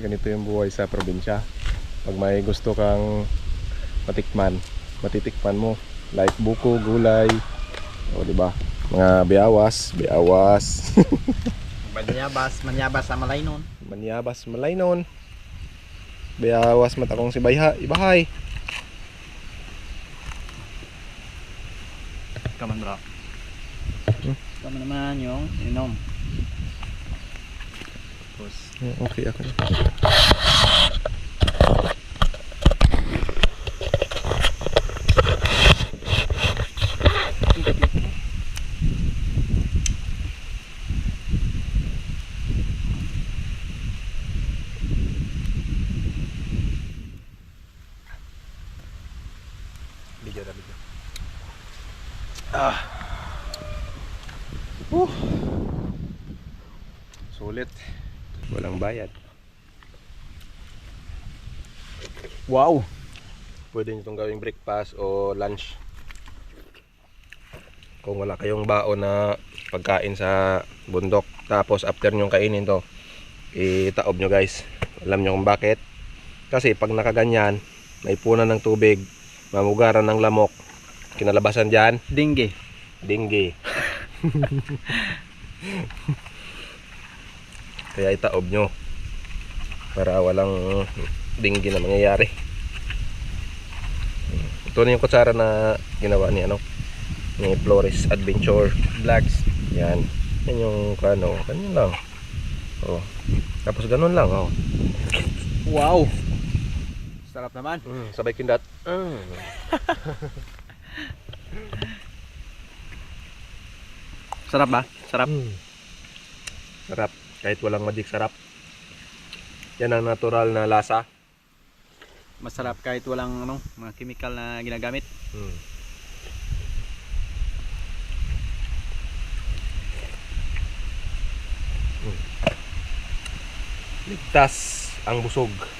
ganito yung buhay sa probinsya. Pag may gusto kang matikman, matitikman mo. Like buko, gulay, o di ba? Mga biyawas, biyawas, Manyabas, manyabas sa malay nun. manyabas, malaynon. Biyawas matakong si bayha, ibahay. Kaman bro. Tama naman yung inom. Tapos, Okay ako. Video na video. Ah. Uh. Sulit. Walang bayad. wow! Pwede nyo itong gawing breakfast o lunch. Kung wala kayong baon na pagkain sa bundok. Tapos after nyo kainin to, itaob nyo guys. Alam nyo kung bakit. Kasi pag nakaganyan, may punan ng tubig, mamugaran ng lamok, kinalabasan dyan, Dingge. Dinggi. Kaya itaob nyo. Para walang dinggi na mangyayari. Ito na yung kutsara na ginawa ni ano ni Flores Adventure Vlogs. Yan. Yan yung ano, ganyan lang. Oh. Tapos ganun lang, oh. Wow! Sarap naman. Mm, sabay kindat. Mm. Sarap ba? Sarap. Mm. Sarap. Kahit walang magic sarap. Yan ang natural na lasa. Masarap kahit walang ano, mga chemical na ginagamit. Hmm. Hmm. Ligtas ang busog.